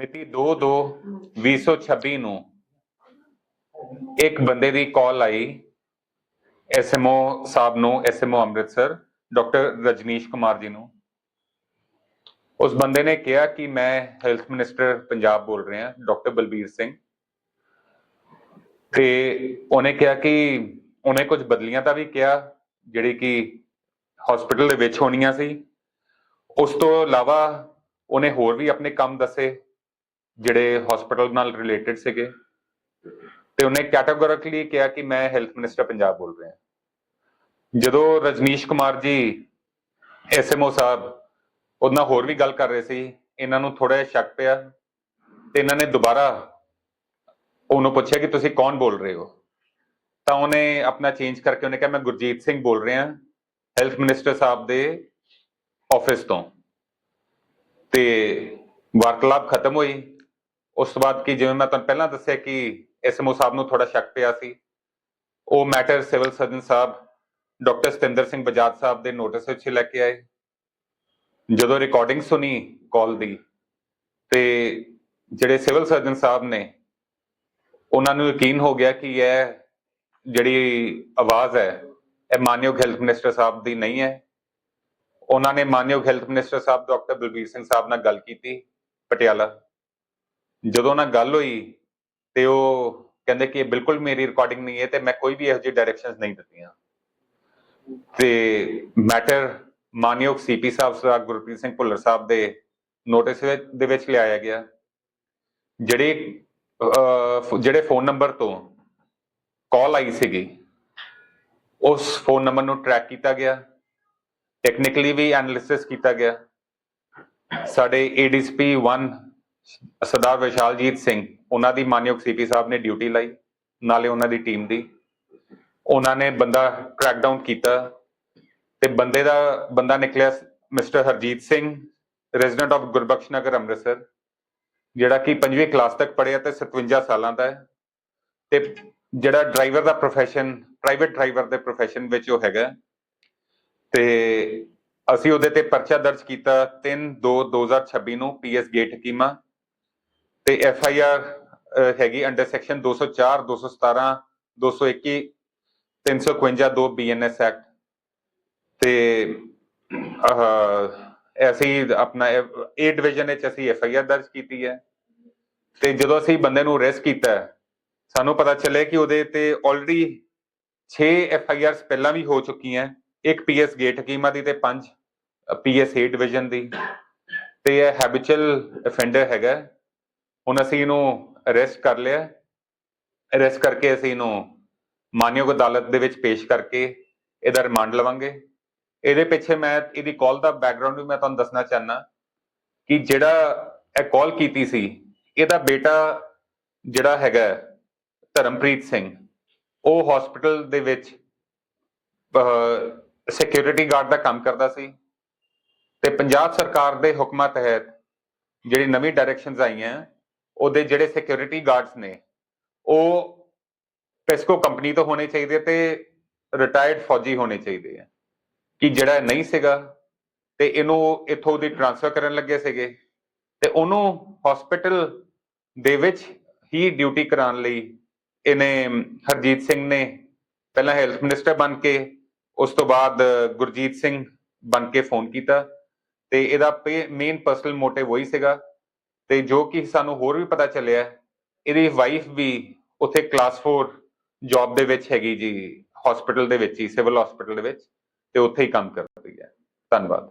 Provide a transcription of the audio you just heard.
ਮਿਤੀ 2/2/2026 ਨੂੰ ਇੱਕ ਬੰਦੇ ਦੀ ਕਾਲ ਆਈ ਐਸਐਮਓ ਸਾਹਿਬ ਨੂੰ, ਐਸਐਮਓ ਅੰਮ੍ਰਿਤਸਰ, ਡਾਕਟਰ ਰਜਨੀਸ਼ ਕੁਮਾਰ ਜੀ ਨੂੰ। ਉਸ ਬੰਦੇ ਨੇ ਕਿਹਾ ਕਿ ਮੈਂ ਹੈਲਥ ਮਿਨਿਸਟਰ ਪੰਜਾਬ ਬੋਲ ਰਿਹਾ, ਡਾਕਟਰ ਬਲਬੀਰ ਸਿੰਘ। ਤੇ ਉਹਨੇ ਕਿਹਾ ਕਿ ਉਹਨੇ ਕੁਝ ਬਦਲੀਆਂ ਦਾ ਵੀ ਕਿਹਾ, ਜਿਹੜੀ ਕਿ ਹਸਪੀਟਲ ਦੇ ਵਿੱਚ ਹੋਣੀਆਂ ਸੀ। ਉਸ ਤੋਂ ਇਲਾਵਾ ਉਹਨੇ ਹੋਰ ਵੀ ਆਪਣੇ ਕੰਮ ਦੱਸੇ। ਜਿਹੜੇ ਹਸਪੀਟਲ ਨਾਲ ਰਿਲੇਟਡ ਸੀਗੇ। ਤੇ ਉਹਨੇ ਕੈਟਾਗੋਰਿਕਲੀ ਕਿਹਾ ਕਿ ਮੈਂ ਹੈਲਥ ਮਿਨਿਸਟਰ ਪੰਜਾਬ ਬੋਲ ਰਿਹਾ। ਜਦੋਂ ਰਜਨੀਸ਼ ਕੁਮਾਰ ਜੀ ਐਸਐਮਓ ਸਾਹਿਬ, ਉਹਨਾਂ ਹੋਰ ਵੀ ਗੱਲ ਕਰ ਰਹੇ ਸੀ, ਇਹਨਾਂ ਨੂੰ ਥੋੜਾ ਜਿਹਾ ਸ਼ੱਕ ਪਿਆ ਤੇ ਇਹਨਾਂ ਨੇ ਦੁਬਾਰਾ ਉਹਨੂੰ ਪੁੱਛਿਆ ਕਿ ਤੁਸੀਂ ਕੌਣ ਬੋਲ ਰਹੇ ਹੋ? ਤਾਂ ਉਹਨੇ ਆਪਣਾ ਚੇਂਜ ਕਰਕੇ ਉਹਨੇ ਕਿਹਾ, ਮੈਂ ਗੁਰਜੀਤ ਸਿੰਘ ਬੋਲ ਰਿਹਾ ਹੈਲਥ ਮਿਨਿਸਟਰ ਸਾਹਿਬ ਦੇ ਆਫਿਸ ਤੋਂ। ਤੇ ਵਾਰਤਾਲਾਪ ਖਤਮ ਹੋਈ। ਉਸ ਤੋਂ ਬਾਅਦ ਕਿ ਜਿਵੇਂ ਮੈਂ ਤੁਹਾਨੂੰ ਪਹਿਲਾਂ ਦੱਸਿਆ ਕਿ ਐਸਐਮਓ ਸਾਹਿਬ ਨੂੰ ਥੋੜਾ ਸ਼ੱਕ ਪਿਆ ਸੀ, ਉਹ matter civil surgeon sahib doctor Satinder Singh Bajaj sahib ਦੇ ਨੋਟਿਸ ਵਿੱਚ ਲੈ ਕੇ ਆਏ। ਜਦੋਂ ਰਿਕਾਰਡਿੰਗ ਸੁਣੀ ਕਾਲ ਦੀ, ਤੇ ਜਿਹੜੇ ਸਿਵਲ ਸਰਜਨ ਸਾਹਿਬ ਨੇ, ਉਹਨਾਂ ਨੂੰ ਯਕੀਨ ਹੋ ਗਿਆ ਕਿ ਇਹ ਜਿਹੜੀ ਆਵਾਜ਼ ਹੈ, ਇਹ ਮਾਨਯੋਗ ਹੈਲਥ ਮਿਨਿਸਟਰ ਸਾਹਿਬ ਦੀ ਨਹੀਂ ਹੈ। ਉਹਨਾਂ ਨੇ ਮਾਨਯੋਗ health minister sahib doctor Balbir Singh sahib ਨਾਲ ਗੱਲ ਕੀਤੀ, ਪਟਿਆਲਾ। ਜਦੋਂ ਨਾਲ ਗੱਲ ਹੋਈ ਤੇ ਉਹ ਕਹਿੰਦੇ ਕਿ ਇਹ ਬਿਲਕੁਲ ਮੇਰੀ ਰਿਕਾਰਡਿੰਗ ਨਹੀਂ ਹੈ ਤੇ ਮੈਂ ਕੋਈ ਵੀ ਇਹੋ ਜਿਹੀ ਡਾਇਰੈਕਸ਼ਨਸ ਨਹੀਂ ਦਿੱਤੀਆਂ। ਤੇ ਮੈਟਰ ਮਾਨਯੋਗ ਸੀਪੀ ਸਾਹਿਬ ਸਰਦਾਰ ਗੁਰਪ੍ਰੀਤ ਸਿੰਘ ਭੁੱਲਰ ਸਾਹਿਬ ਦੇ ਨੋਟਿਸ ਦੇ ਵਿੱਚ ਲਿਆਇਆ ਗਿਆ। ਜਿਹੜੇ ਜਿਹੜੇ ਫੋਨ ਨੰਬਰ ਤੋਂ ਕਾਲ ਆਈ ਸੀਗੀ, ਉਸ ਫੋਨ ਨੰਬਰ ਨੂੰ ਟਰੈਕ ਕੀਤਾ ਗਿਆ। ਟੈਕਨੀਕਲੀ ਵੀ ਐਨਾਲਿਸਿਸ ਕੀਤਾ ਗਿਆ। ਸਾਡੇ ਏਡੀਸੀਪੀ 1 ਸਰਦਾਰ ਵਿਸ਼ਾਲਜੀਤ ਸਿੰਘ, ਉਹਨਾਂ ਦੀ ਮਾਨਯੋਗ ਸੀਪੀ ਸਾਹਿਬ ਨੇ ਡਿਊਟੀ ਲਾਈ, ਨਾਲੇ ਉਹਨਾਂ ਦੀ ਟੀਮ ਦੀ। ਉਹਨਾਂ ਨੇ ਬੰਦਾ ਟਰੈਕ ਡਾਊਨ ਕੀਤਾ ਤੇ ਬੰਦੇ ਦਾ, ਬੰਦਾ ਨਿਕਲਿਆ mister Harjit Singh resident of Gurbakhsh Nagar Amritsar, ਜਿਹੜਾ ਕਿ 5ਵੀਂ ਕਲਾਸ ਤੱਕ ਪੜ੍ਹਿਆ ਤੇ 57 ਸਾਲਾਂ ਦਾ ਹੈ। ਤੇ ਜਿਹੜਾ ਡਰਾਈਵਰ ਦਾ profession ਪ੍ਰਾਈਵੇਟ ਡਰਾਈਵਰ ਦੇ profession ਵਿੱਚ ਉਹ ਹੈਗਾ। ਤੇ ਅਸੀਂ ਉਹਦੇ ਤੇ ਪਰਚਾ ਦਰਜ ਕੀਤਾ 3 2 2026 ਨੂੰ ਪੀਐਸ ਗੇਟ ਹਕੀਮਾ ਤੇ ਐਫ ਆਈ ਆਰ ਹੈਗੀ ਅੰਡਰ ਸੈਕਸ਼ਨ 204 217 221 351 2 ਬੀਐਨਐਸ ਐਕਟ ਤੇ ਆਹ ਅਸੀਂ ਆਪਣਾ ਏ ਡਿਵੀਜ਼ਨ ਵਿੱਚ ਅਸੀਂ ਐਫ ਆਈ ਆਰ ਦਰਜ ਕੀਤੀ ਹੈ ਤੇ ਜਦੋਂ ਅਸੀਂ ਬੰਦੇ ਨੂੰ ਅਰੈਸਟ ਕੀਤਾ ਹੈ, ਸਾਨੂੰ ਪਤਾ ਚੱਲੇ ਕਿ ਉਹਦੇ ਤੇ ਆਲਰੇਡੀ 6 ਐਫ ਆਈ ਆਰਸ ਪਹਿਲਾਂ ਵੀ ਹੋ ਚੁੱਕੀਆਂ ਇੱਕ ਪੀਐਸ ਗੇਟ ਹਕੀਮਾ ਦੀ ਤੇ 5 ਪੀਐਸ ਏ ਡਿਵੀਜ਼ਨ ਦੀ ਤੇ ਇਹ ਹੈਬਿਚੁਅਲ ਅਫੈਂਡਰ ਹੈਗਾ। ਹੁਣ ਅਸੀਂ ਇਹਨੂੰ ਅਰੈਸਟ ਕਰ ਲਿਆ। ਅਰੈਸਟ ਕਰਕੇ ਅਸੀਂ ਇਹਨੂੰ ਮਾਨਯੋਗ ਅਦਾਲਤ ਦੇ ਵਿੱਚ ਪੇਸ਼ ਕਰਕੇ ਇਹਦਾ ਰਿਮਾਂਡ ਲਵਾਂਗੇ। ਇਹਦੇ ਪਿੱਛੇ ਮੈਂ ਇਹਦੀ ਕਾਲ ਦਾ ਬੈਕਗ੍ਰਾਉਂਡ ਵੀ ਮੈਂ ਤੁਹਾਨੂੰ ਦੱਸਣਾ ਚਾਹਨਾ ਕਿ ਜਿਹੜਾ ਇਹ ਕਾਲ ਕੀਤੀ ਸੀ, ਇਹਦਾ ਬੇਟਾ ਜਿਹੜਾ ਹੈਗਾ ਧਰਮਪ੍ਰੀਤ ਸਿੰਘ, ਉਹ ਹਸਪੀਟਲ ਦੇ ਵਿੱਚ ਸਿਕਿਉਰਿਟੀ ਗਾਰਡ ਦਾ ਕੰਮ ਕਰਦਾ ਸੀ ਤੇ ਪੰਜਾਬ ਸਰਕਾਰ ਦੇ ਹੁਕਮਾਂ ਤਹਿਤ ਜਿਹੜੀ ਨਵੀਂ ਡਾਇਰੈਕਸ਼ਨਸ ਆਈਆਂ ਉਹਦੇ ਜਿਹੜੇ ਸਿਕਿਉਰਿਟੀ ਗਾਰਡਸ ਨੇ, ਉਹ ਪੈਸਕੋ ਕੰਪਨੀ ਤੋਂ ਹੋਣੇ ਚਾਹੀਦੇ ਤੇ ਰਿਟਾਇਰਡ ਫੌਜੀ ਹੋਣੇ ਚਾਹੀਦੇ ਆ। ਕਿ ਜਿਹੜਾ ਨਹੀਂ ਸੀਗਾ ਤੇ ਇਹਨੂੰ ਇੱਥੋਂ ਦੀ ਟ੍ਰਾਂਸਫਰ ਕਰਨ ਲੱਗੇ ਸੀਗੇ ਤੇ ਉਹਨੂੰ ਹਸਪੀਟਲ ਦੇ ਵਿੱਚ ਹੀ ਡਿਊਟੀ ਕਰਾਉਣ ਲਈ ਇਹਨੇ ਹਰਜੀਤ ਸਿੰਘ ਨੇ ਪਹਿਲਾਂ ਹੈਲਥ ਮਿਨਿਸਟਰ ਬਣ ਕੇ, ਉਸ ਤੋਂ ਬਾਅਦ ਗੁਰਜੀਤ ਸਿੰਘ ਬਣ ਕੇ ਫੋਨ ਕੀਤਾ ਤੇ ਇਹਦਾ ਮੇਨ ਪਰਸਨਲ ਮੋਟਿਵ ਉਹੀ ਸੀਗਾ ਤੇ ਜੋ ਕਿ ਸਾਨੂੰ ਹੋਰ ਵੀ ਪਤਾ ਚੱਲਿਆ, ਇਹਦੀ ਵਾਈਫ ਵੀ ਉੱਥੇ ਕਲਾਸ 4 ਜੌਬ ਦੇ ਵਿੱਚ ਹੈਗੀ ਜੀ ਹਸਪੀਟਲ ਦੇ ਵਿੱਚ ਹੀ ਸਿਵਲ ਹਸਪੀਟਲ ਦੇ ਵਿੱਚ, ਤੇ ਉੱਥੇ ਹੀ ਕੰਮ ਕਰਦੀ ਹੈ। ਧੰਨਵਾਦ।